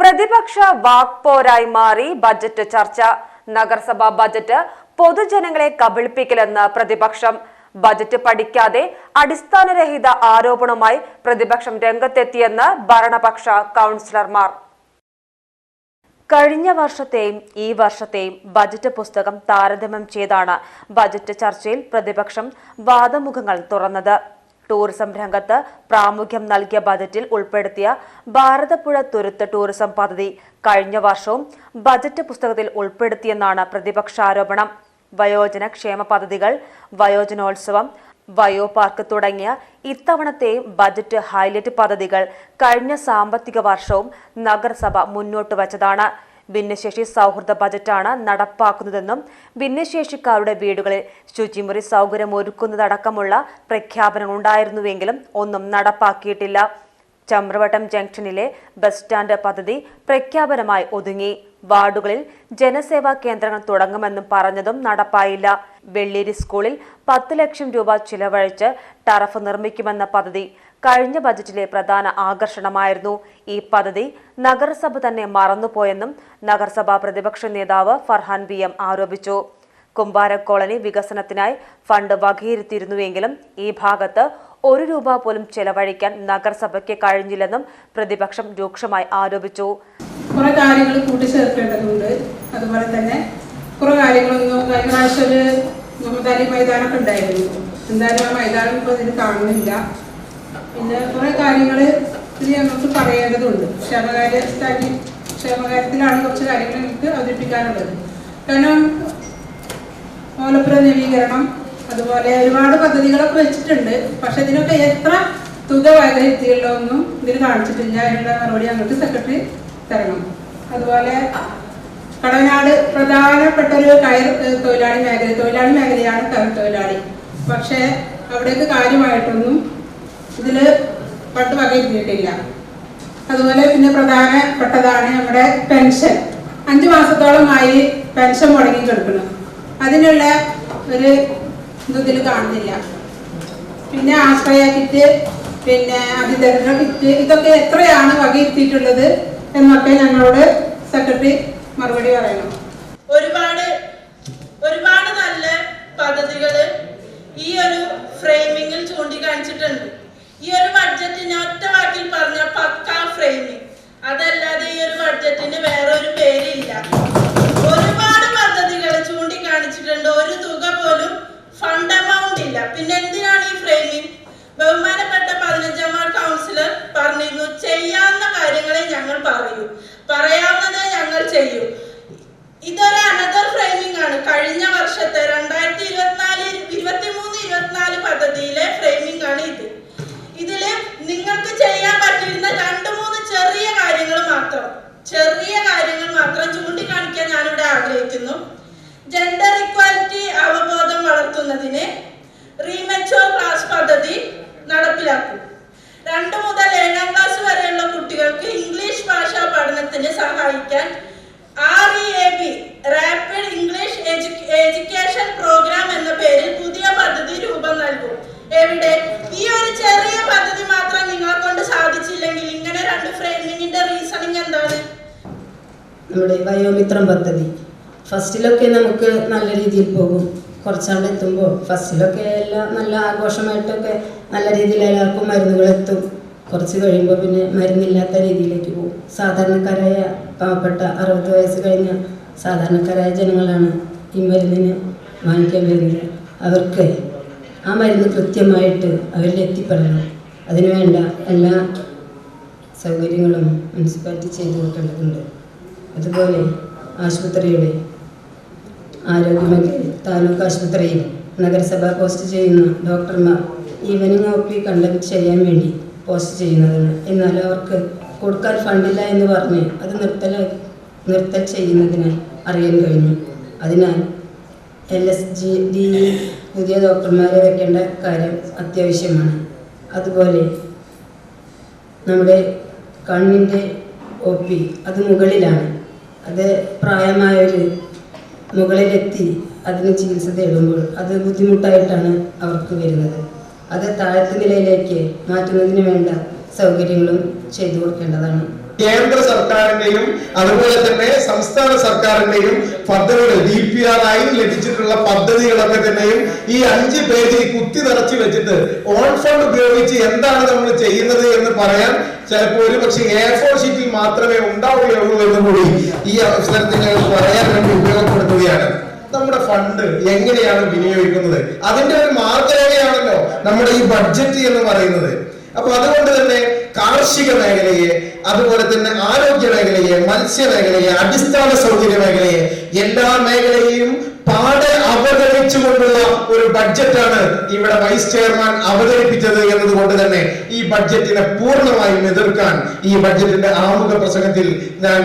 പ്രതിപക്ഷ വാക്പോരായി മാറി ബജറ്റ് ചർച്ച. നഗരസഭാ ബജറ്റ് പൊതുജനങ്ങളെ കബളിപ്പിക്കലെന്ന് പ്രതിപക്ഷം. ബജറ്റ് പഠിക്കാതെ അടിസ്ഥാനരഹിത ആരോപണവുമായി പ്രതിപക്ഷം രംഗത്തെത്തിയെന്ന് ഭരണപക്ഷ കൗൺസിലർമാർ. കഴിഞ്ഞ വർഷത്തെയും ഈ വർഷത്തെയും ബജറ്റ് പുസ്തകം താരതമ്യം ചെയ്താണ് ബജറ്റ് ചർച്ചയിൽ പ്രതിപക്ഷം വാദമുഖങ്ങൾ തുറന്നത്. ടൂറിസം രംഗത്ത് പ്രാമുഖ്യം നൽകിയ ബജറ്റിൽ ഉൾപ്പെടുത്തിയ ഭാരതപ്പുഴ തുരുത്ത് ടൂറിസം പദ്ധതി കഴിഞ്ഞ വർഷവും ബജറ്റ് പുസ്തകത്തിൽ ഉൾപ്പെടുത്തിയെന്നാണ് പ്രതിപക്ഷാരോപണം. വയോജന ക്ഷേമ പദ്ധതികൾ വയോജനോത്സവം വയോ പാർക്ക് തുടങ്ങിയ ഇത്തവണത്തെയും ബജറ്റ് ഹൈലൈറ്റ് പദ്ധതികൾ കഴിഞ്ഞ സാമ്പത്തിക വർഷവും നഗരസഭ മുന്നോട്ട് വച്ചതാണ്. ഭിന്നശേഷി സൗഹൃദ ബജറ്റാണ് നടപ്പാക്കുന്നതെന്നും ഭിന്നശേഷിക്കാരുടെ വീടുകളിൽ ശുചിമുറി സൗകര്യം ഒരുക്കുന്നതടക്കമുള്ള പ്രഖ്യാപനങ്ങൾ ഉണ്ടായിരുന്നുവെങ്കിലും ഒന്നും നടപ്പാക്കിയിട്ടില്ല. ചമ്രവട്ടം ജംഗ്ഷനിലെ ബസ് സ്റ്റാൻഡ് പദ്ധതി പ്രഖ്യാപനമായി ഒതുങ്ങി. വാർഡുകളിൽ ജനസേവാ കേന്ദ്രങ്ങൾ തുടങ്ങുമെന്നും പറഞ്ഞതും നടപ്പായില്ല. വെള്ളേരി സ്കൂളിൽ പത്ത് ലക്ഷം രൂപ ചിലവഴിച്ച് ടറഫ് നിർമ്മിക്കുമെന്ന പദ്ധതി കഴിഞ്ഞ ബജറ്റിലെ പ്രധാന ആകർഷണമായിരുന്നു. ഈ പദ്ധതി നഗരസഭ തന്നെ മറന്നുപോയെന്നും നഗരസഭാ പ്രതിപക്ഷ നേതാവ് ഫർഹാൻ ബി എം ആരോപിച്ചു. കുമ്പാര കോളനി വികസനത്തിനായി ഫണ്ട് വകയിരുത്തിയിരുന്നുവെങ്കിലും ഈ ഭാഗത്ത് ഒരു രൂപ പോലും ചെലവഴിക്കാൻ നഗരസഭയ്ക്ക് കഴിഞ്ഞില്ലെന്നും പ്രതിപക്ഷം രൂക്ഷമായി ആരോപിച്ചു. കുറെ കാര്യങ്ങൾ കൂട്ടിച്ചേർക്കേണ്ടതുണ്ട്. അതുപോലെ തന്നെ കുറെ കാര്യങ്ങളൊന്നും കഴിഞ്ഞ പ്രാവശ്യം ഒരു മൈതാനൊക്കെ ഉണ്ടായിരുന്നു. എന്തായാലും ആ മൈതാനം ഇപ്പോൾ ഇതിൽ കാണുന്നില്ല. പിന്നെ കുറെ കാര്യങ്ങൾ ഇതിൽ നമുക്ക് പറയേണ്ടതുണ്ട്. ക്ഷേമകാര്യ സ്ഥാനി ക്ഷേമകാര്യത്തിലാണ് കുറച്ച് കാര്യങ്ങൾ നമുക്ക് അവതരിപ്പിക്കാനുള്ളത്. കാരണം ഓലപ്പുര നവീകരണം അതുപോലെ ഒരുപാട് പദ്ധതികളൊക്കെ വെച്ചിട്ടുണ്ട്. പക്ഷെ ഇതിനൊക്കെ എത്ര തുക വകയിരുത്തിയുള്ളതൊന്നും ഇതിൽ കാണിച്ചിട്ടില്ല അതിനുള്ള മറുപടി ഞങ്ങൾക്ക് സെക്രട്ടറി തരണം. അതുപോലെ കടനാട് പ്രധാനപ്പെട്ട ഒരു കയർ തൊഴിലാളി മേഖല തൊഴിലാളി മേഖലയാണ് കയർ തൊഴിലാളി. പക്ഷേ അവിടേക്ക് കാര്യമായിട്ടൊന്നും ഇതിൽ പണ്ട് വകയിരുന്നിട്ടില്ല അതുപോലെ പിന്നെ പ്രധാനപ്പെട്ടതാണ് നമ്മുടെ പെൻഷൻ. അഞ്ചു മാസത്തോളമായി പെൻഷൻ മുടങ്ങി കൊടുക്കണം അതിനുള്ള ഒരു ഇത് ഇതിൽ കാണുന്നില്ല. പിന്നെ ആശ്രയ കിറ്റ് പിന്നെ അതിദരിദ്ര കിറ്റ് ഇതൊക്കെ എത്രയാണ് വകയിരുത്തിയിട്ടുള്ളത് എന്നൊക്കെ ഞങ്ങളോട് സെക്രട്ടറി മറുപടി പറയണം. ഒരുപാട് ഒരുപാട് നല്ല പദ്ധതികൾ ഈ ഒരു ഫ്രെയിമിങ്ങിൽ ചൂണ്ടിക്കാണിച്ചിട്ടുണ്ട്. ഈ ഒരു ബഡ്ജറ്റിന് ഒറ്റ വാക്കിൽ പറഞ്ഞ പക്ക ഫ്രെയിമിങ് അതല്ലാതെ ഈ ഒരു ബഡ്ജറ്റിന് വേറെ ഒരു പേരില്ല. ഒരുപാട് പദ്ധതികൾ ചൂണ്ടിക്കാണിച്ചിട്ടുണ്ട്. ഒരു തുക പോലും ഫണ്ട് എമൗണ്ട് ഇല്ല. പിന്നെ എന്തിനാണ് ഈ ഫ്രെയിമിങ് ബഹുമാനപ്പെട്ട പതിനഞ്ചാം കൗൺസിലർ പറഞ്ഞിരുന്നു ചെയ്യാവുന്ന കാര്യങ്ങളെ ഞങ്ങൾ പറയൂ. പറയാവുന്നത് ഞങ്ങൾ ചെയ്യൂ. ഇതൊരു അനദർ ഫ്രെയിമിംഗ് ആണ്. കഴിഞ്ഞ വർഷത്തെ രണ്ടായിരത്തി ഇരുപത്തിനാല് ഇരുപത്തി മൂന്ന് ഇരുപത്തിനാല് പദ്ധതിയിലെ ഫ്രെയിമിംഗ് ആണ് ഇത്. ഇതിൽ നിങ്ങൾക്ക് ചെയ്യാൻ പറ്റിയിരുന്ന രണ്ട് മൂന്ന് ചെറിയ കാര്യങ്ങൾ മാത്രം. ചെറിയ കാര്യങ്ങൾ മാത്രം ചൂണ്ടിക്കാണിക്കാൻ ഞാനിവിടെ ആഗ്രഹിക്കുന്നു. ജെൻഡർ ഇക്വാലിറ്റി അവബോധം വളർത്തുന്നതിന് റീമെച്ചോർ ക്ലാസ് പദ്ധതി നടപ്പിലാക്കും രണ്ട് മുതൽ ഏഴാം ക്ലാസ് വരെയുള്ള കുട്ടികൾക്ക് ഇംഗ്ലീഷ് ഭാഷാ പഠനത്തിന് സഹായിക്കാൻ R E A B rapid English education programme എന്ന പേരിൽ പുതിയ പദ്ധതി രൂപം നൽകും എവിടെ ഈ ഒരു ചെറിയ പദ്ധതി മാത്രം നിങ്ങളെ കൊണ്ട് സാധിച്ചില്ലെങ്കിൽ ഇങ്ങനെ രണ്ട് ഫ്രെയിമിങ്ങിന്റെ റീസണിങ് എന്താണ് നമ്മുടെ വയോമിത്രം പദ്ധതി ഫസ്റ്റിലൊക്കെ നമുക്ക് നല്ല രീതിയിൽ പോകും. കുറച്ചാണ്ട് എത്തുമ്പോൾ ഫസ്റ്റിലൊക്കെ എല്ലാം നല്ല ആഘോഷമായിട്ടൊക്കെ നല്ല രീതിയിൽ എല്ലാവർക്കും മരുന്നുകൾ എത്തും കുറച്ച് കഴിയുമ്പോൾ പിന്നെ മരുന്നില്ലാത്ത രീതിയിലേക്ക് പോകും. സാധാരണക്കാരായ പാവപ്പെട്ട അറുപത് വയസ്സ് കഴിഞ്ഞ സാധാരണക്കാരായ ജനങ്ങളാണ് ഈ മരുന്നിന് വാങ്ങിക്കാൻ വരുന്നത്. അവർക്ക് ആ മരുന്ന് കൃത്യമായിട്ട് അവരിൽ എത്തിപ്പെടണം. അതിനുവേണ്ട എല്ലാ സൗകര്യങ്ങളും മുനിസിപ്പാലിറ്റി ചെയ്തു കൊടുക്കേണ്ടതുണ്ട് അതുപോലെ ആശുപത്രിയുടെ ആരോഗ്യമേഖലയിൽ താലൂക്ക് ആശുപത്രിയിൽ നഗരസഭ പോസ്റ്റ് ചെയ്യുന്ന ഡോക്ടർമാർ ഈവനിങ് ഒ പി കണ്ടക്ട് ചെയ്യാൻ വേണ്ടി പോസ്റ്റ് ചെയ്യുന്നതാണ്. എന്നാൽ അവർക്ക് കൊടുക്കാൻ ഫണ്ടില്ല എന്ന് പറഞ്ഞ് അത് നിർത്തൽ നിർത്തൽ ചെയ്യുന്നതിന് അറിയാൻ കഴിഞ്ഞു. അതിനാൽ എൽ എസ് ജി ഡി പുതിയ ഡോക്ടർമാരെ വെക്കേണ്ട കാര്യം അത്യാവശ്യമാണ്. അതുപോലെ നമ്മുടെ കണ്ണിന്റെ ഒ പി അത് മുകളിലാണ്. അത് പ്രായമായവർ മുകളിലെത്തി അതിന് ചികിത്സ തേടുമ്പോൾ അത് ബുദ്ധിമുട്ടായിട്ടാണ് അവർക്ക് വരുന്നത്. അത് താഴത്തെ നിലയിലേക്ക് മാറ്റുന്നതിന് വേണ്ട സൗകര്യങ്ങളും ചെയ്തു കൊടുക്കേണ്ടതാണ്. കേന്ദ്ര സർക്കാരിന്റെയും അതുപോലെ തന്നെ സംസ്ഥാന സർക്കാരിന്റെയും പദ്ധതികൾ ഡി പി ആർ ആയി ലഭിച്ചിട്ടുള്ള പദ്ധതികളൊക്കെ തന്നെയും ഈ അഞ്ച് പേജിൽ കുത്തി നിറച്ച് വെച്ചിട്ട് ഓൺ ഫണ്ട് ഉപയോഗിച്ച് എന്താണ് നമ്മൾ ചെയ്യുന്നത് എന്ന് പറയാൻ ചിലപ്പോൾ ഒരു പക്ഷേ എ ഫോർ ഷീറ്റിൽ മാത്രമേ ഉണ്ടാവുകയുള്ളൂ എന്ന് കൂടി ഈ അവസരത്തിൽ പറയാൻ വേണ്ടി ഉപയോഗപ്പെടുത്തുകയാണ്. നമ്മുടെ ഫണ്ട് എങ്ങനെയാണ് വിനിയോഗിക്കുന്നത്? അതിന്റെ ഒരു മാർഗരേഖയാണല്ലോ നമ്മുടെ ഈ ബഡ്ജറ്റ് എന്ന് പറയുന്നത്. അപ്പൊ അതുകൊണ്ട് തന്നെ കാർഷിക മേഖലയെ അതുപോലെ തന്നെ ആരോഗ്യ മേഖലയെ മത്സ്യ മേഖലയെ അടിസ്ഥാന സൗകര്യ മേഖലയെ എല്ലാ മേഖലയെയും പാടെ അവതരിച്ചുകൊണ്ടുള്ള ഒരു ബഡ്ജറ്റാണ് ഇവിടെ വൈസ് ചെയർമാൻ അവതരിപ്പിച്ചത് എന്നതുകൊണ്ട് തന്നെ ഈ ബഡ്ജറ്റിനെ പൂർണമായും എതിർക്കാൻ ഈ ബഡ്ജറ്റിന്റെ ആമുഖ പ്രസംഗത്തിൽ ഞാൻ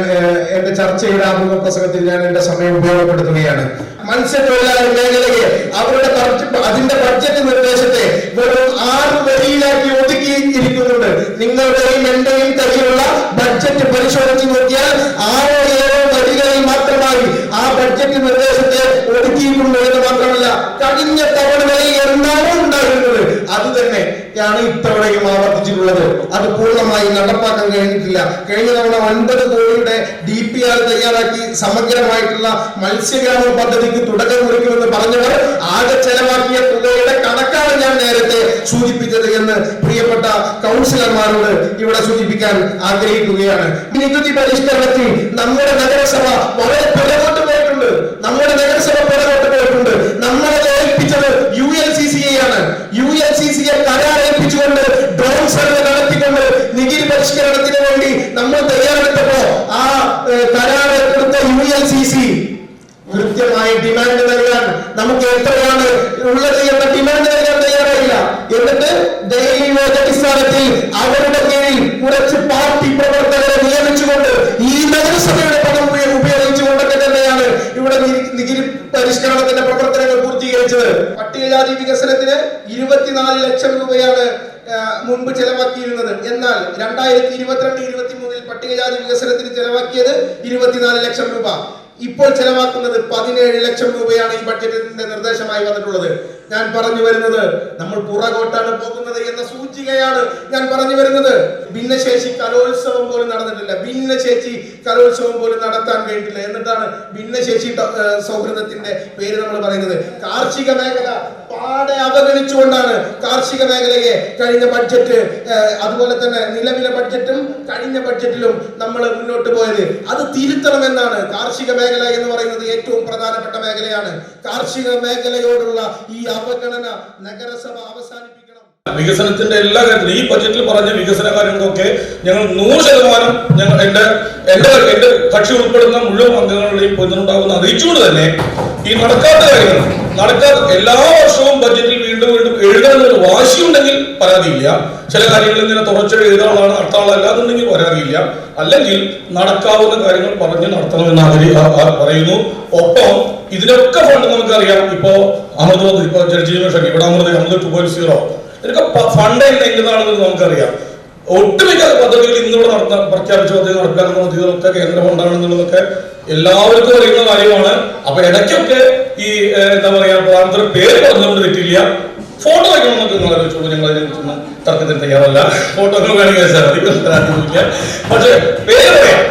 എന്റെ ചർച്ചയുടെ ആമുഖ പ്രസംഗത്തിൽ ഞാൻ എന്റെ സമയം ഉപയോഗപ്പെടുത്തുകയാണ്. മത്സ്യത്തൊഴിലാളി മേഖലയെ അവരുടെ അതിന്റെ ബഡ്ജറ്റ് നിർദ്ദേശത്തെ വെറും ആറ് വരിയിലാക്കി ഒതുക്കിയിരിക്കുന്നുണ്ട് നിങ്ങളുടെയും എന്റെയും കയ്യിലുള്ള ബഡ്ജറ്റ് പരിശോധിച്ച് നോക്കിയാൽ ആറോ ഏഴോ വരികളിൽ മാത്രമായി ആ ബഡ്ജറ്റ് നിർദ്ദേശത്തെ ഒതുക്കിയിട്ടുണ്ട് എന്ന് മാത്രമല്ല കഴിഞ്ഞ തവണകളിൽ എന്താണോ ഉണ്ടായിരുന്നത് അത് തന്നെ ാണ് ഇത്തവണയും ആവർത്തിച്ചിട്ടുള്ളത്. അത് പൂർണമായി നടപ്പാക്കാൻ കഴിഞ്ഞിട്ടില്ല. കഴിഞ്ഞ തവണ ഒൻപത് കോടിയുടെ ഡി പി ആർ തയ്യാറാക്കി സമഗ്രമായിട്ടുള്ള മത്സ്യഗ്രാമ പദ്ധതിക്ക് തുടക്കം കുറിക്കുമെന്ന് പറഞ്ഞവർ ആകെ ചെലവാക്കിയ തുകയുടെ കണക്കാണ് ഞാൻ നേരത്തെ സൂചിപ്പിച്ചത് എന്ന് പ്രിയപ്പെട്ട കൗൺസിലർമാരോട് ഇവിടെ സൂചിപ്പിക്കാൻ ആഗ്രഹിക്കുകയാണ്. നികുതി പരിഷ്കരണത്തിൽ നമ്മുടെ നഗരസഭ വളരെ പിറകോട്ട് പോയിട്ടുണ്ട്. നമ്മുടെ നഗരസഭ എൽ സി സിയെ കരാർ ഏൽപ്പിച്ചുകൊണ്ട് നടത്തിക്കൊണ്ട് നികുതി പരിഷ്കരണത്തിന് വേണ്ടി നമ്മൾ തയ്യാറെടുത്തപ്പോ ആ കരാർ എടുത്ത യു എൽ സി സി കൃത്യമായ ഡിമാൻഡ് നൽകാൻ നമുക്ക് എത്രയാണ് ഉള്ളത് എന്ന ഡിമാൻഡ് നൽകാൻ തയ്യാറായില്ല എന്നിട്ട് ഡെയിലി വേജ് അടിസ്ഥാനത്തിൽ അവരുടെ കീഴിൽ കുറച്ച് പാർട്ടി പ്രവർത്തകരെ നിയമിച്ചുകൊണ്ട് ഈ നഗരസഭയുടെ പണം ഉപയോ- ഉപയോഗിച്ചുകൊണ്ടൊക്കെ തന്നെയാണ് ഇവിടെ നി- നികുതി പരിഷ്കരണത്തിന്റെ പ്രവർത്തനങ്ങൾ പൂർത്തീകരിച്ചത് പട്ടികജാതി വികസനത്തിന് ഇരുപത്തിനാല് ലക്ഷം രൂപയാണ് മുൻപ് ചെലവാക്കിയിരുന്നത്. എന്നാൽ രണ്ടായിരത്തി ഇരുപത്തിരണ്ട് ഇരുപത്തി മൂന്നിൽ പട്ടികജാതി വികസനത്തിന് ചെലവാക്കിയത് ഇരുപത്തിനാല് ലക്ഷം രൂപ. ഇപ്പോൾ ചെലവാക്കുന്നത് പതിനേഴ് ലക്ഷം രൂപയാണ് ഈ ബഡ്ജറ്റിന്റെ നിർദ്ദേശമായി വന്നിട്ടുള്ളത്. ഞാൻ പറഞ്ഞു വരുന്നത് നമ്മൾ പുറകോട്ടാണ് പോകുന്നത് എന്ന സൂചികയാണ് ഞാൻ പറഞ്ഞു വരുന്നത്. ഭിന്നശേഷി കലോത്സവം പോലും നടന്നിട്ടില്ല. ഭിന്നശേഷി കലോത്സവം പോലും നടത്താൻ കഴിഞ്ഞിട്ടില്ല. എന്നിട്ടാണ് ഭിന്നശേഷി സൗഹൃദത്തിന്റെ പേര് നമ്മൾ പറയുന്നത്. കാർഷിക മേഖല പാടെ അവഗണിച്ചുകൊണ്ടാണ് കാർഷിക മേഖലയെ കഴിഞ്ഞ ബഡ്ജറ്റ് അതുപോലെ തന്നെ നിലവിലെ ബഡ്ജറ്റും കഴിഞ്ഞ ബഡ്ജറ്റിലും നമ്മൾ മുന്നോട്ട് പോയത്. അത് തിരുത്തണമെന്നാണ് കാർഷിക മേഖല എന്ന് പറയുന്നത് ഏറ്റവും പ്രധാനപ്പെട്ട മേഖലയാണ്. കാർഷിക മേഖലയോടുള്ള ഈ അവഗണന നഗരസഭ അവസാനിപ്പിക്കണം. വികസനത്തിന്റെ എല്ലാ കാര്യത്തിലും ഈ ബജറ്റിൽ പറഞ്ഞ വികസന കാര്യങ്ങളൊക്കെ ഞങ്ങൾ നൂറ് ശതമാനം ഞങ്ങൾ എന്റെ എന്റെ എന്റെ കക്ഷി ഉൾപ്പെടുന്ന മുഴുവൻ അംഗങ്ങളുടെയും പൊതുണ്ടാകുന്ന അറിയിച്ചുകൊണ്ട് തന്നെ ഈ നടക്കാത്ത കാര്യങ്ങൾ. നടക്കാത്ത എല്ലാ വർഷവും ബജറ്റിൽ വീണ്ടും വീണ്ടും എഴുതണമെന്നൊരു വാശിയുണ്ടെങ്കിൽ പരാതിയില്ല. ചില കാര്യങ്ങൾ ഇങ്ങനെ തുടർച്ച എഴുതാനുള്ളതാണ് നടത്താനുള്ള അല്ലാതുണ്ടെങ്കിൽ പരാതിയില്ല. അല്ലെങ്കിൽ നടക്കാവുന്ന കാര്യങ്ങൾ പറഞ്ഞ് നടത്തണമെന്ന് ആ പറയുന്നു. ഒപ്പം ഇതിനൊക്കെ ഫണ്ട് നമുക്കറിയാം. ഇപ്പോ അമൃത് ഇപ്പൊ ജലജീവൻ ഇവിടെ Amrut Amrut two point zero ഇതിനൊക്കെ ഫണ്ട് എങ്ങനെയാണെന്ന് നമുക്കറിയാം. ഒട്ടുമിക്ക പദ്ധതികൾ ഇന്നിവിടെ നടന്ന പ്രഖ്യാപിച്ച പദ്ധതി നടപ്പിലാക്കുന്ന പദ്ധതികളൊക്കെ കേന്ദ്രം ഉണ്ടാകണമെന്നുള്ളതൊക്കെ എല്ലാവർക്കും അറിയുന്ന കാര്യമാണ്. അപ്പൊ ഇടയ്ക്കൊക്കെ ഈ എന്താ പറയാ പ്രധാനമന്ത്രി പേര് പറഞ്ഞുകൊണ്ട് തെറ്റില്ല ഫോട്ടോ വയ്ക്കണമെന്നൊക്കെ നിങ്ങൾ ആലോചിച്ചോളൂ ഞങ്ങൾ അതിനെക്കുറിച്ചൊന്നും തർക്കത്തിന് തയ്യാറല്ല. ഫോട്ടോ വേണമെങ്കിൽ മതി പക്ഷേ പേര് പറയാം.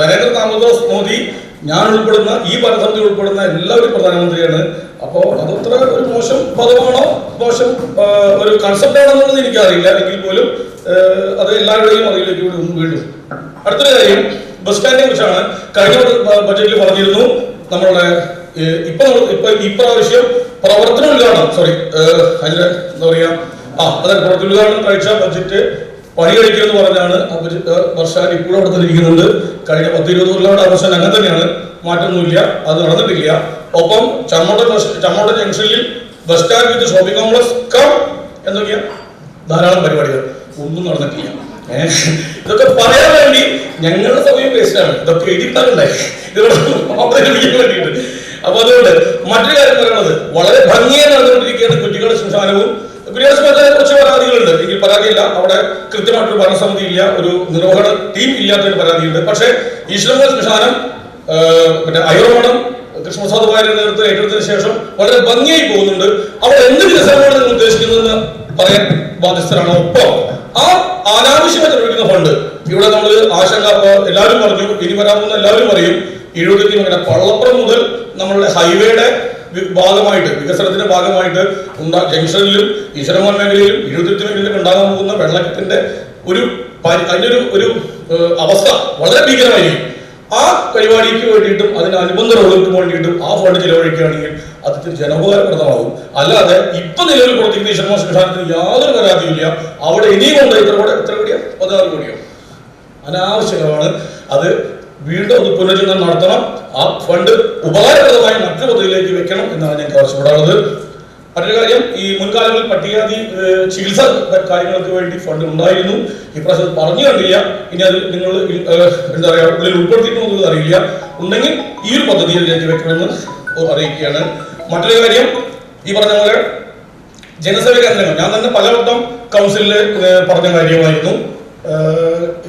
നരേന്ദ്ര ദാമോദർ മോദി ഞാൻ ഉൾപ്പെടുന്ന ഈ ഭരണസമിതി ഉൾപ്പെടുന്ന എല്ലാവരും പ്രധാനമന്ത്രിയാണ്. അപ്പോൾ അതത്ര ഒരു മോശം പദമാണോ? മോശം ഒരു കൺസെപ്റ്റ് ആണോ എന്നുള്ളത് എനിക്കറിയില്ല. എങ്കിൽ പോലും അത് എല്ലാവരുടെയും അറിയിലേക്ക് വീണ്ടും അടുത്തൊരു കാര്യം ബസ് സ്റ്റാൻഡിനെ കുറിച്ചാണ് കഴിഞ്ഞ ബജറ്റിൽ പറഞ്ഞിരുന്നു. നമ്മളുടെ ഇപ്പൊ ഇപ്പൊ ഈ പ്രാവശ്യം പ്രവർത്തന ഉദ്ഘാടനം സോറി അതിന്റെ എന്താ പറയാ? ആ അതെ പ്രവർത്തന ഉദ്ഘാടനം കഴിച്ച ബജറ്റ് പണി കഴിക്കുമെന്ന് പറഞ്ഞാണ് വർഷാൻ ഇപ്പോഴും അവിടെ തന്നെ ഇരിക്കുന്നുണ്ട്. കഴിഞ്ഞ പത്ത് ഇരുപത് കൊല്ലം ആവശ്യം അങ്ങനെ തന്നെയാണ്. മാറ്റമൊന്നുമില്ല അത് നടന്നിട്ടില്ല. ഒപ്പം ചമ്മോട്ട ചമ്മോട്ട ജംഗ്ഷനിൽ bus stand with shopping complex cum എന്തൊക്കെയാ ധാരാളം പരിപാടികൾ. ഒന്നും നടന്നിട്ടില്ല. ഇതൊക്കെ പറയാൻ വേണ്ടി ഞങ്ങളുടെ സമയം വേസ്റ്റാണ് ഇതൊക്കെ എഴുതിയിട്ടുണ്ടാകണ്ടേ വേണ്ടിയിട്ട്. അപ്പൊ അതുകൊണ്ട് മറ്റൊരു കാര്യം പറയുന്നത് വളരെ ഭംഗിയായി നടന്നുകൊണ്ടിരിക്കുകയാണ് കുട്ടികളുടെ ശ്മശാനവും. കുറ്റികളുടെ കുറച്ച് പരാതികളുണ്ട് എനിക്ക് പരാതിയില്ല. അവിടെ കൃത്യമായിട്ടൊരു ഭരണസമിതി ഇല്ല ഒരു നിർവഹണ ടീം ഇല്ലാത്തൊരു പരാതിയുണ്ട്. പക്ഷേ ഈശ്വരൻ ശ്മശാനം മറ്റേ അയോമണം കൃഷ്ണപ്രസാദ് വാര്യ നേതൃത്വം ഏറ്റെടുത്തതിന് ശേഷം വളരെ ഭംഗിയായി പോകുന്നുണ്ട്. അവർ എന്ത് വികസനമാണ് നിങ്ങൾ ഉദ്ദേശിക്കുന്നതെന്ന് പറയാൻ ബാധ്യസ്ഥരാണ്? ഒപ്പം ആ അനാവശ്യമായി ചെലവഴിക്കുന്ന ഫണ്ട് ഇവിടെ നമ്മൾ ആശങ്ക എല്ലാവരും പറഞ്ഞു ഇനി വരാമെന്ന് എല്ലാവരും പറയും. എഴുപത്തി പള്ളപ്പുറം മുതൽ നമ്മളുടെ ഹൈവേയുടെ ഭാഗമായിട്ട് വികസനത്തിന്റെ ഭാഗമായിട്ട് ഉണ്ടാ ജംഗ്ഷനിലും ഈശ്വരമാൻ മേഖലയിലും എഴുപത്തി മേഖലയിലും ഉണ്ടാകാൻ പോകുന്ന വെള്ളക്കെട്ടിന്റെ ഒരു അതിന്റെ ഒരു ഒരു അവസ്ഥ വളരെ ഭീകരമായിരിക്കും. ആ പരിപാടിക്ക് വേണ്ടിയിട്ടും അതിന് അനുബന്ധ റോഡുകൾക്ക് വേണ്ടിയിട്ടും ആ ഫണ്ട് ചിലവഴിക്കുകയാണെങ്കിൽ അത് ജനോപകാരപ്രദമാകും. അല്ലാതെ ഇപ്പൊ നിലവിൽ പ്രവർത്തിക്കുന്ന ഈശ്വരമാൻ സംവിധാനത്തിന് യാതൊരു പരാതിയില്ല അവിടെ ഇനിയും ഉണ്ട് എത്ര കോടി എത്ര കോടിയാണ് പതിനാറ് കോടിയാണ് അനാവശ്യമാണ് അത് വീണ്ടും അത് പുനർജീവനം നടത്തണം. ആ ഫണ്ട് ഉപകാരപ്രദമായ മറ്റു പദ്ധതിയിലേക്ക് വെക്കണം എന്നാണ് ഞങ്ങൾക്ക് ആവശ്യപ്പെടാറുള്ളത്. മറ്റൊരു കാര്യം ഈ മുൻകാലങ്ങളിൽ പട്ടികാതി ചികിത്സ കാര്യങ്ങൾക്ക് വേണ്ടി ഫണ്ട് ഉണ്ടായിരുന്നു. ഇപ്രാവശ്യം പറഞ്ഞു കണ്ടില്ല. ഇനി അത് നിങ്ങൾ എന്താ പറയുക ഉള്ളിൽ ഉൾപ്പെടുത്തിയിട്ടുണ്ടോ ഉൾപ്പെടുത്തിയിട്ടുണ്ടെന്ന് അറിയില്ല. ഉണ്ടെങ്കിൽ ഈ ഒരു പദ്ധതിയിലേക്ക് വെക്കണമെന്ന് അറിയിക്കുകയാണ്. മറ്റൊരു കാര്യം ഈ പറഞ്ഞ പോലെ ജനസേവ കേന്ദ്രങ്ങൾ. ഞാൻ തന്നെ പലവട്ടം കൗൺസിലിൽ പറഞ്ഞ കാര്യമായിരുന്നു.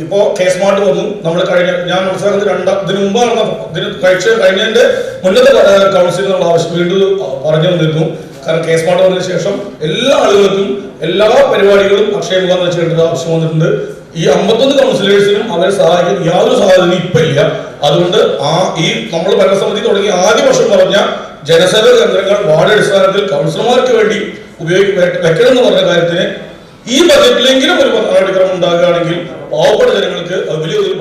ഇപ്പോ കേസ് മാർട്ട് വന്നു. നമ്മൾ കഴിഞ്ഞ ഞാൻ മനസ്സിലാക്കുന്നത് രണ്ടാം ഇതിന് മുമ്പ് ഇതിന് കഴിച്ച കഴിഞ്ഞതിന്റെ മുന്നത്തെ കൗൺസിൽ നമ്മൾ ആവശ്യം വീണ്ടും പറഞ്ഞു വന്നിരുന്നു കാരണം കേസ് മാർട്ട് വന്നതിന് ശേഷം എല്ലാ ആളുകൾക്കും എല്ലാ പരിപാടികളും അക്ഷയ കുമാർ വെച്ച് ചെയ്യേണ്ടത് ആവശ്യം വന്നിട്ടുണ്ട്. ഈ അമ്പത്തൊന്ന് കൗൺസിലേഴ്സിനും അവരെ സഹായിക്കാൻ യാതൊരു സഹായവും ഇപ്പൊ ഇല്ല. അതുകൊണ്ട് ആ ഈ നമ്മൾ ഭരണസമിതി തുടങ്ങി ആദ്യ വർഷം പറഞ്ഞ ജനസേവന കേന്ദ്രങ്ങൾ വാർഡ് അടിസ്ഥാനത്തിൽ കൗൺസിലർമാർക്ക് വേണ്ടി ഉപയോഗിക്കും വെക്കണമെന്ന് പറഞ്ഞ കാര്യത്തിന് ഈ ബജറ്റിലെങ്കിലും ഒരു നടപടിക്രമം ഉണ്ടാകുകയാണെങ്കിൽ പാവപ്പെട്ട ജനങ്ങൾക്ക് വലിയൊരു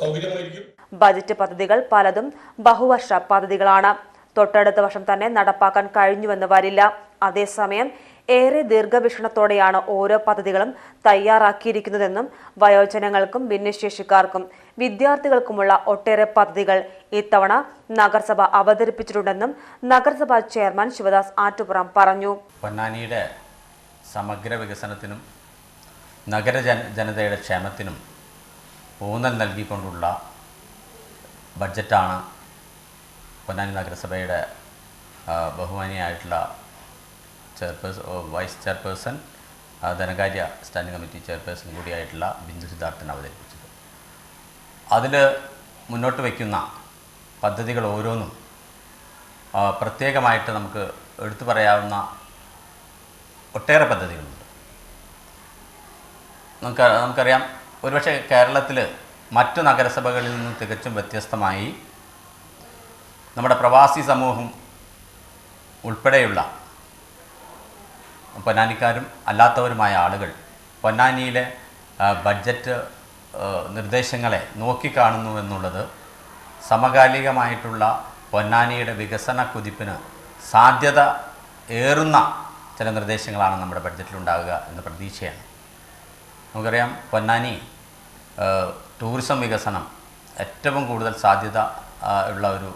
സൗകര്യമായിരിക്കും. ബജറ്റ് പദ്ധതികൾ പലതും ബഹുവർഷ പദ്ധതികളാണ്. തൊട്ടടുത്ത വർഷം തന്നെ നടപ്പാക്കാൻ കഴിഞ്ഞുവെന്ന് വരില്ല. അതേസമയം ഏറെ ദീർഘവീക്ഷണത്തോടെയാണ് ഓരോ പദ്ധതികളും തയ്യാറാക്കിയിരിക്കുന്നതെന്നും വയോജനങ്ങൾക്കും ഭിന്നശേഷിക്കാർക്കും വിദ്യാർത്ഥികൾക്കുമുള്ള ഒട്ടേറെ പദ്ധതികൾ ഇത്തവണ നഗരസഭ അവതരിപ്പിച്ചിട്ടുണ്ടെന്നും നഗരസഭാ ചെയർമാൻ ശിവദാസ് ആറ്റുപുറം പറഞ്ഞു. പൊന്നാനിയുടെ സമഗ്ര വികസനത്തിനും നഗര ജന ജനതയുടെ ക്ഷേമത്തിനും ഊന്നൽ നൽകിക്കൊണ്ടുള്ള ബഡ്ജറ്റാണ് പൊന്നാനി നഗരസഭയുടെ ബഹുമാനിയായിട്ടുള്ള ചെയർപേഴ്സൺ വൈസ് ചെയർപേഴ്സൺ ധനകാര്യ സ്റ്റാൻഡിംഗ് കമ്മിറ്റി ചെയർപേഴ്സൺ കൂടിയായിട്ടുള്ള ബിന്ദു സിദ്ധാർത്ഥൻ അവതരിപ്പിച്ചത്. അതിൽ മുന്നോട്ട് വയ്ക്കുന്ന പദ്ധതികൾ ഓരോന്നും പ്രത്യേകമായിട്ട് നമുക്ക് എടുത്തു പറയാവുന്ന ഒട്ടേറെ പദ്ധതികളുണ്ട്. നമുക്ക് നമുക്കറിയാം ഒരുപക്ഷെ കേരളത്തിൽ മറ്റു നഗരസഭകളിൽ നിന്ന് തികച്ചും വ്യത്യസ്തമായി നമ്മുടെ പ്രവാസി സമൂഹം ഉൾപ്പെടെയുള്ള പൊന്നാനിക്കാരും അല്ലാത്തവരുമായ ആളുകൾ പൊന്നാനിയിലെ ബഡ്ജറ്റ് നിർദ്ദേശങ്ങളെ നോക്കിക്കാണുന്നു എന്നുള്ളത് സമകാലികമായിട്ടുള്ള പൊന്നാനിയുടെ വികസന കുതിപ്പിന് സാധ്യത ഏറുന്ന ചില നിർദ്ദേശങ്ങളാണ് നമ്മുടെ ബഡ്ജറ്റിലുണ്ടാകുക എന്ന പ്രതീക്ഷയാണ്. നമുക്കറിയാം പൊന്നാനി ടൂറിസം വികസനം ഏറ്റവും കൂടുതൽ സാധ്യത ഉള്ള ഒരു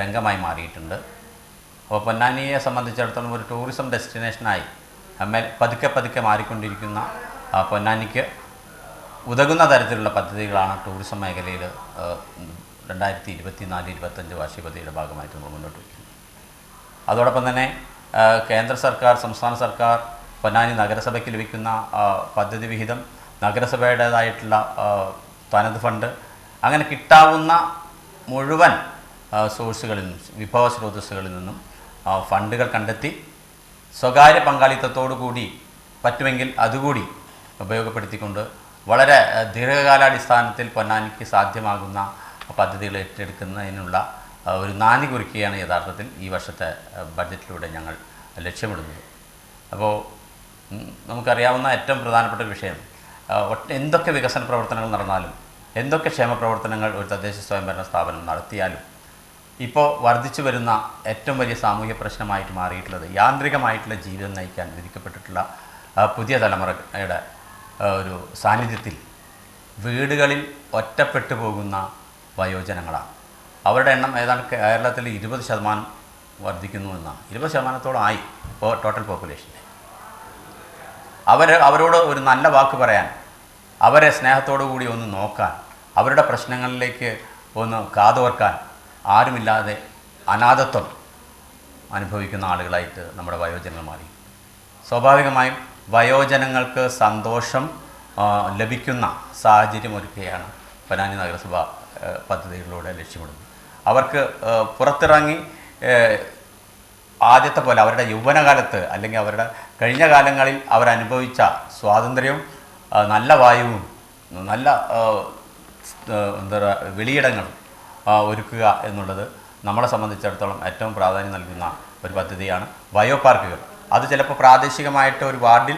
രംഗമായി മാറിയിട്ടുണ്ട്. അപ്പോൾ പൊന്നാനിയെ സംബന്ധിച്ചിടത്തോളം ഒരു ടൂറിസം ഡെസ്റ്റിനേഷനായി പതുക്കെ പതുക്കെ മാറിക്കൊണ്ടിരിക്കുന്ന പൊന്നാനിക്ക് ഉതകുന്ന തരത്തിലുള്ള പദ്ധതികളാണ് ടൂറിസം മേഖലയിൽ രണ്ടായിരത്തി ഇരുപത്തി നാല് ഇരുപത്തഞ്ച് വാർഷിക പദ്ധതിയുടെ ഭാഗമായിട്ട് നമ്മൾ മുന്നോട്ട് വയ്ക്കുന്നത്. അതോടൊപ്പം തന്നെ കേന്ദ്ര സർക്കാർ സംസ്ഥാന സർക്കാർ പൊന്നാനി നഗരസഭയ്ക്ക് ലഭിക്കുന്ന പദ്ധതി വിഹിതം നഗരസഭയുടേതായിട്ടുള്ള തനത് ഫണ്ട് അങ്ങനെ കിട്ടാവുന്ന മുഴുവൻ സോഴ്സുകളിൽ നിന്നും വിഭവ സ്രോതസ്സുകളിൽ നിന്നും ഫണ്ടുകൾ കണ്ടെത്തി സ്വകാര്യ പങ്കാളിത്തത്തോടു കൂടി പറ്റുമെങ്കിൽ അതുകൂടി ഉപയോഗപ്പെടുത്തിക്കൊണ്ട് വളരെ ദീർഘകാലാടിസ്ഥാനത്തിൽ പൊന്നാനിക്ക് സാധ്യമാകുന്ന പദ്ധതികൾ ഏറ്റെടുക്കുന്നതിനുള്ള ഒരു നാന്ദി കുറിക്കുകയാണ് യഥാർത്ഥത്തിൽ ഈ വർഷത്തെ ബഡ്ജറ്റിലൂടെ ഞങ്ങൾ ലക്ഷ്യമിടുന്നത്. അപ്പോൾ നമുക്കറിയാവുന്ന ഏറ്റവും പ്രധാനപ്പെട്ട ഒരു വിഷയം എന്തൊക്കെ വികസന പ്രവർത്തനങ്ങൾ നടന്നാലും എന്തൊക്കെ ക്ഷേമ പ്രവർത്തനങ്ങൾ ഒരു തദ്ദേശ സ്വയംഭരണ സ്ഥാപനം നടത്തിയാലും ഇപ്പോൾ വർദ്ധിച്ചു വരുന്ന ഏറ്റവും വലിയ സാമൂഹ്യ പ്രശ്നമായിട്ട് മാറിയിട്ടുള്ളത് യാന്ത്രികമായിട്ടുള്ള ജീവിതം നയിക്കാൻ വിധിക്കപ്പെട്ടിട്ടുള്ള പുതിയ തലമുറയുടെ ഒരു സാന്നിധ്യത്തിൽ വീടുകളിൽ ഒറ്റപ്പെട്ടു പോകുന്ന വയോജനങ്ങളാണ്. അവരുടെ എണ്ണം ഏതാണ്ട് കേരളത്തിൽ ഇരുപത് ശതമാനം വർദ്ധിക്കുന്നു എന്നാണ്. ഇരുപത് ശതമാനത്തോളം ആയി ഇപ്പോൾ ടോട്ടൽ പോപ്പുലേഷന്റെ അവർ അവരോട് ഒരു നല്ല വാക്ക് പറയാൻ അവരെ സ്നേഹത്തോടു കൂടി ഒന്ന് നോക്കാൻ അവരുടെ പ്രശ്നങ്ങളിലേക്ക് ഒന്ന് കാതോർക്കാൻ ആരുമില്ലാതെ അനാഥത്വം അനുഭവിക്കുന്ന ആളുകളായിട്ട് നമ്മുടെ വയോജനങ്ങൾ മാറി. സ്വാഭാവികമായും വയോജനങ്ങൾക്ക് സന്തോഷം ലഭിക്കുന്ന സാഹചര്യം ഒരുക്കുകയാണ്. പൊന്നാനി നഗരസഭ പദ്ധതികളിലൂടെ ലക്ഷ്യമിടുന്നത്. അവർക്ക് പുറത്തിറങ്ങി ആദ്യത്തെ പോലെ അവരുടെ യൗവനകാലത്ത് അല്ലെങ്കിൽ അവരുടെ കഴിഞ്ഞ കാലങ്ങളിൽ അവരനുഭവിച്ച സ്വാതന്ത്ര്യവും നല്ല വായുവും നല്ല എന്താ പറയുക വെളിയിടങ്ങളും ഒരുക്കുക എന്നുള്ളത് നമ്മളെ സംബന്ധിച്ചിടത്തോളം ഏറ്റവും പ്രാധാന്യം നൽകുന്ന ഒരു പദ്ധതിയാണ് ബയോ പാർക്കുകൾ. അത് ചിലപ്പോൾ പ്രാദേശികമായിട്ട് ഒരു വാർഡിൽ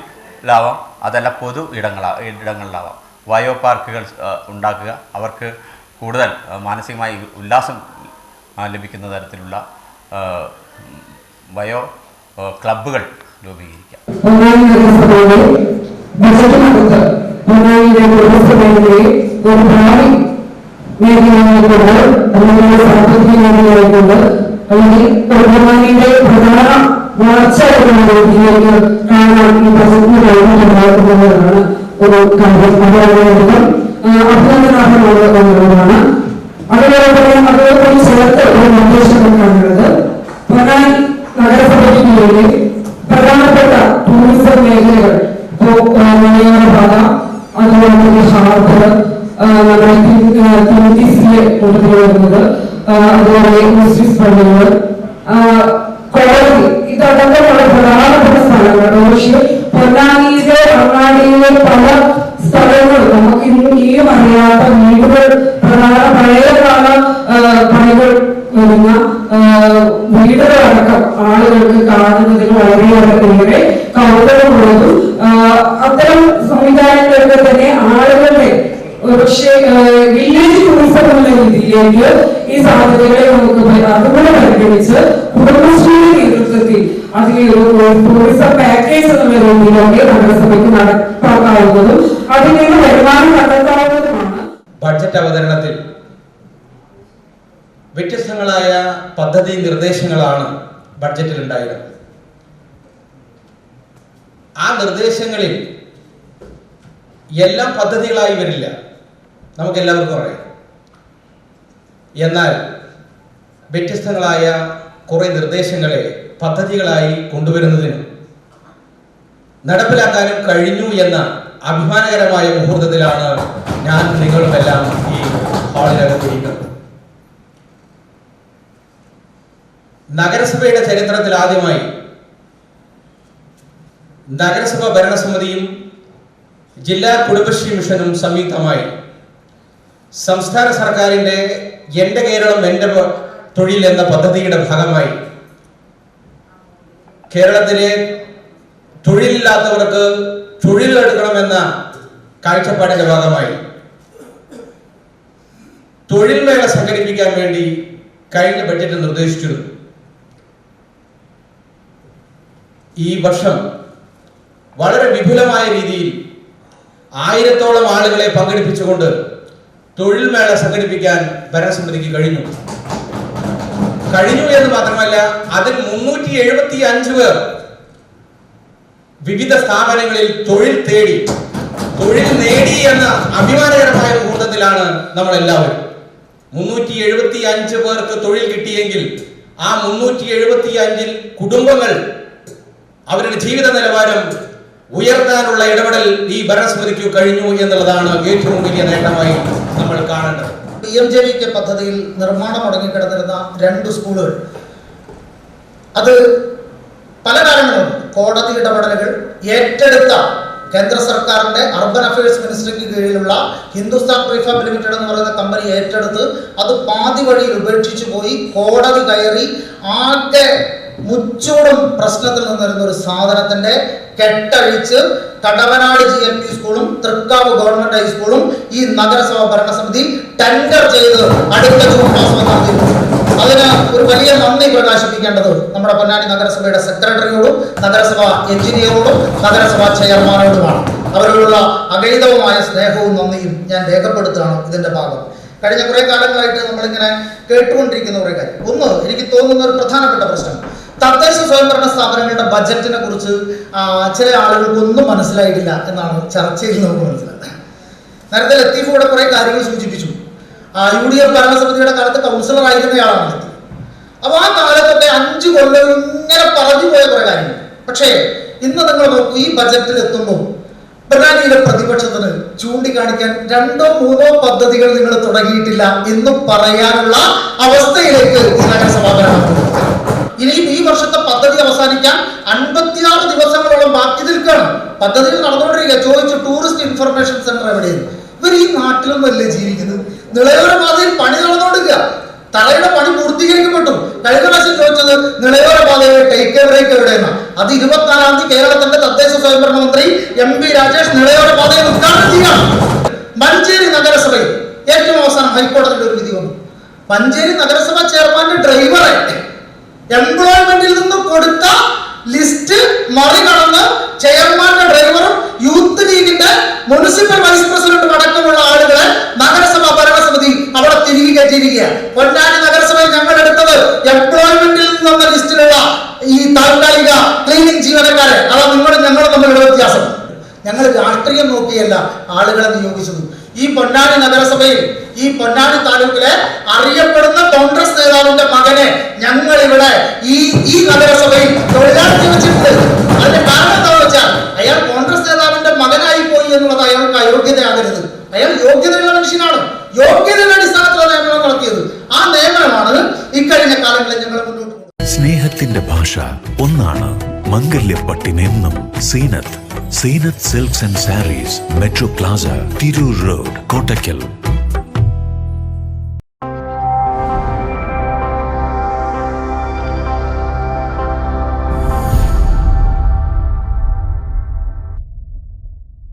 ലാവാം അതല്ല പൊതു ഇടങ്ങളാ ഇടങ്ങളിലാവാം. വയോ പാർക്കുകൾ ഉണ്ടാക്കുക. അവർക്ക് കൂടുതൽ മാനസികമായി ഉല്ലാസം ലഭിക്കുന്ന തരത്തിലുള്ള വയോ രൂപീകരിക്കാം. ക്ലബ്ബുകൾ മേഖലയെ ഒരു അതുപോലെ തന്നെ അതുപോലെ മുസ്ലിം ആ, കോടതി ഇതടക്കമുള്ള പ്രധാനപ്പെട്ട സ്ഥലങ്ങൾ. പക്ഷേ പൊന്നാനിയിലെ അങ്ങാടിയിലെ പല സ്ഥലങ്ങളും നമുക്ക് ഇനിയും അറിയാത്ത വീടുകൾ പ്രധാന പഴയകാല പണികൾ വരുന്ന വീടുകളടക്കം ആളുകൾക്ക് കാണുന്നതിൽ വളരെയേറെ കൗതുകമുള്ളതും അത്തരം സംവിധാനങ്ങളൊക്കെ തന്നെ ആളുകളുടെ പക്ഷേ വില്ലേജ് ടൂറിസം എന്ന രീതിയിലേക്ക് ഈ സാധ്യതകളെ അതുകൂടെ പരിഗണിച്ച് കുടുംബശ്രീയുടെ നേതൃത്വത്തിൽ ഒരു ടൂറിസം പാക്കേജ് എന്നുള്ള രീതിയിലൊക്കെ നഗരസഭയ്ക്ക് നടപ്പാക്കാവുന്നതും അതിൽ നിന്ന് വരുമാനം കണ്ടെത്താവുന്നതുമാണ്. ബഡ്ജറ്റ് അവതരണത്തിൽ വ്യത്യസ്തങ്ങളായ പദ്ധതി നിർദ്ദേശങ്ങളാണ് ബഡ്ജറ്റിൽ ഉണ്ടായിരുന്നത്. ആ നിർദ്ദേശങ്ങളിൽ എല്ലാം പദ്ധതികളായി വരില്ല. നമുക്ക് എല്ലാവർക്കും അറിയാം. എന്നാൽ വ്യത്യസ്തങ്ങളായ കുറെ നിർദ്ദേശങ്ങളെ പദ്ധതികളായി കൊണ്ടുവരുന്നതിനും നടപ്പിലാക്കാനും കഴിഞ്ഞു എന്ന അഭിമാനകരമായ മുഹൂർത്തത്തിലാണ് ഞാൻ നിങ്ങളുമെല്ലാം ഈ ഹാളിനകത്തിരിക്കുന്നത് നഗരസഭയുടെ ചരിത്രത്തിൽ ആദ്യമായി നഗരസഭ ഭരണസമിതിയും ജില്ലാ കുടുംബശ്രീ മിഷനും സംയുക്തമായി സംസ്ഥാന സർക്കാരിന്റെ എന്റെ കേരളം എന്റെ തൊഴിൽ എന്ന പദ്ധതിയുടെ ഭാഗമായി കേരളത്തിലെ തൊഴിലില്ലാത്തവർക്ക് തൊഴിലെടുക്കണമെന്ന കാഴ്ചപ്പാടിന്റെ ഭാഗമായി തൊഴിൽ മേള സംഘടിപ്പിക്കാൻ വേണ്ടി കഴിഞ്ഞ ബഡ്ജറ്റ് നിർദ്ദേശിച്ചിരുന്നു ഈ വർഷം വളരെ വിപുലമായ രീതിയിൽ ആയിരത്തോളം ആളുകളെ പങ്കെടുപ്പിച്ചുകൊണ്ട് തൊഴിൽ മേള സംഘടിപ്പിക്കാൻ ഭരണസമിതിക്ക് കഴിഞ്ഞു. കഴിഞ്ഞു എന്ന് മാത്രമല്ല അതിൽ മുന്നൂറ്റി എഴുപത്തി അഞ്ച് പേർ വിവിധ സ്ഥാപനങ്ങളിൽ തൊഴിൽ തേടി. തൊഴിൽ നേടി എന്ന അഭിമാനകരമായ കൂട്ടത്തിലാണ് നമ്മൾ എല്ലാവരും മുന്നൂറ്റി എഴുപത്തി അഞ്ച് പേർക്ക് തൊഴിൽ കിട്ടിയെങ്കിൽ ആ മുന്നൂറ്റി എഴുപത്തി അഞ്ചിൽ കുടുംബങ്ങൾ അവരുടെ ജീവിത നിലവാരം ഉയർത്താനുള്ള ഇടപെടൽ ഈ ഭരണസമിതിക്ക് കഴിഞ്ഞു എന്നുള്ളതാണ് ഏറ്റവും വലിയ നേട്ടമായി നമ്മൾ കാണേണ്ടത്. P M J V K പദ്ധതിയിൽ നിർമ്മാണം മുടങ്ങിക്കിടന്നിരുന്ന രണ്ട് സ്കൂളുകൾ. അത് പല കാരണങ്ങളും. കോടതി ഇടപെടലുകൾ ഏറ്റെടുത്ത കേന്ദ്ര സർക്കാരിന്റെ അർബൻ അഫയേഴ്സ് മിനിസ്ട്രിക്ക് കീഴിലുള്ള ഹിന്ദുസ്ഥാൻ പ്രീഫാബ് ലിമിറ്റഡ് എന്ന് പറയുന്ന കമ്പനി ഏറ്റെടുത്ത് അത് പാതി വഴിയിൽ ഉപേക്ഷിച്ചു പോയി കോടതി കയറി ആകെ മുച്ചൂടും പ്രശ്നത്തിൽ നിന്നിരുന്ന ഒരു സാധനത്തിന്റെ കെട്ടഴിച്ച് കടവനാട് ജി എൽ പി സ്കൂളും തൃക്കാവ് ഗവൺമെന്റ് ഹൈസ്കൂളും ഈ നഗരസഭ ഭരണസമിതി ടെൻഡർ ചെയ്ത് അടുത്ത ജൂൺ മാസം അതിന് ഒരു വലിയ നന്ദി പ്രകാശിപ്പിക്കേണ്ടത് നമ്മുടെ പൊന്നാനി നഗരസഭയുടെ സെക്രട്ടറിയോടും നഗരസഭ എഞ്ചിനീയറോടും നഗരസഭാ ചെയർമാനോടുമാണ്. അവരോടുള്ള അഗൈതവുമായ സ്നേഹവും നന്ദിയും ഞാൻ രേഖപ്പെടുത്തുകയാണ് ഇതിന്റെ ഭാഗം. കഴിഞ്ഞ കുറെ കാലങ്ങളായിട്ട് നമ്മളിങ്ങനെ കേട്ടുകൊണ്ടിരിക്കുന്ന കുറെ കാര്യം. ഒന്ന് എനിക്ക് തോന്നുന്ന ഒരു പ്രധാനപ്പെട്ട പ്രശ്നം. തദ്ദേശ സ്വയംഭരണ സ്ഥാപനങ്ങളുടെ ബജറ്റിനെ കുറിച്ച് ചില ആളുകൾക്കൊന്നും മനസ്സിലായിട്ടില്ല എന്നാണ് ചർച്ചയിൽ നമുക്ക് മനസ്സിലായത്. നേരത്തെ ലത്തീഫ് ഇവിടെ കുറെ കാര്യങ്ങൾ സൂചിപ്പിച്ചു. യു ഡി എഫ് ഭരണസമിതിയുടെ കാലത്ത് കൗൺസിലർ ആയിരുന്നയാളാണ് ലത്തീഫ്. അപ്പൊ ആ കാലത്തൊക്കെ അഞ്ച് കൊല്ലം ഇങ്ങനെ പറഞ്ഞു പോയ കുറെ കാര്യങ്ങൾ. പക്ഷേ ഇന്ന് നിങ്ങൾ നോക്കൂ ഈ ബജറ്റിൽ എത്തുമ്പോൾ പിണറായിയിലെ പ്രതിപക്ഷത്തിന് ചൂണ്ടിക്കാണിക്കാൻ രണ്ടോ മൂന്നോ പദ്ധതികൾ നിങ്ങൾ തുടങ്ങിയിട്ടില്ല എന്ന് പറയാനുള്ള അവസ്ഥയിലേക്ക് നഗരസഭാ ഭരണം ഇനിയും ഈ വർഷത്തെ പദ്ധതി അവസാനിക്കാൻ അൻപത്തിയാറ് ദിവസങ്ങളോളം ബാക്കി നിൽക്കുകയാണ്. പദ്ധതിയിൽ നടന്നുകൊണ്ടിരിക്കുക. ചോദിച്ചു ടൂറിസ്റ്റ് ഇൻഫർമേഷൻ സെന്റർ എവിടെയാണ്? ഇവർ ഈ നാട്ടിലൊന്നും അല്ലേ ജീവിക്കുന്നത്? നിളയോര പാതയിൽ പണി നടന്നുകൊണ്ടിരിക്കുക. തറയുടെ പണി പൂർത്തീകരിക്കപ്പെട്ടു. കഴിഞ്ഞ പ്രാവശ്യം ചോദിച്ചത് നിളയോര പാതയിലെ ടേക്ക് ബ്രേക്ക് എവിടെയെന്ന അത് ഇരുപത്തിനാലാം തീയതി കേരളത്തിന്റെ തദ്ദേശ സ്വയംഭരണ മന്ത്രി എം പി രാജേഷ് നിളയോര പാതയിൽ ഉദ്ഘാടനം ചെയ്യണം മഞ്ചേരി നഗരസഭയിൽ ഏറ്റവും അവസാനം ഹൈക്കോടതിയുടെ ഒരു വിധി വന്നു. മഞ്ചേരി നഗരസഭ ചെയർമാന്റെ ഡ്രൈവറെ എംപ്ലോയ്മെന്റിൽ നിന്ന് കൊടുത്ത ലിസ്റ്റ് മറികടന്ന് ചെയർമാന്റെ ഡ്രൈവറും യൂത്ത് ലീഗിന്റെ മുനിസിപ്പൽ വൈസ് പ്രസിഡന്റും അടക്കമുള്ള ആളുകളെ നഗരസഭ ഭരണസമിതി അവിടെ തിരികെ കയറ്റിയിരിക്കുകയാണ്. പൊന്നാനി നഗരസഭയിൽ ഞങ്ങൾ എടുത്തത് എംപ്ലോയ്മെന്റിൽ നിന്ന ലിസ്റ്റിലുള്ള ഈ താൽക്കാലിക ക്ലീനിങ് ജീവനക്കാരെ. അതാ നിങ്ങളും ഞങ്ങളും തമ്മിലുള്ള വ്യത്യാസം. ഞങ്ങൾ രാഷ്ട്രീയം നോക്കിയല്ല ആളുകളെ നിയോഗിച്ചത്. ഈ പൊന്നാനി നഗരസഭയിൽ ഈ പൊന്നാനി താലൂക്കിലെ അറിയപ്പെടുന്ന കോൺഗ്രസ് നേതാവിന്റെ മകനെ ഞങ്ങൾ ഇവിടെ ഈ ഈ നഗരസഭയിൽ തൊഴിലാളി വെച്ചിട്ടുണ്ട് അതിന്റെ കാരണം എന്താണെന്ന് വെച്ചാൽ അയാൾ കോൺഗ്രസ് നേതാവിന്റെ മകനായി പോയി എന്നുള്ളത് അയാൾക്ക് അയോഗ്യതയാകരുത്. അയാൾ യോഗ്യതയുള്ള മനുഷ്യനാണ്. യോഗ്യതയുടെ അടിസ്ഥാനത്തിലുള്ള നിയമനം നടത്തിയത്. ആ നിയമനമാണ് ഇക്കഴിഞ്ഞ കാലങ്ങളിൽ ഞങ്ങൾ മുന്നോട്ട് സ്നേഹത്തിന്റെ ഭാഷ ഒന്നാണ് മംഗല്യപ്പട്ടിനെന്നും Zeenath. Zeenath silks and sarees metro plaza Tirur road Kottakkal.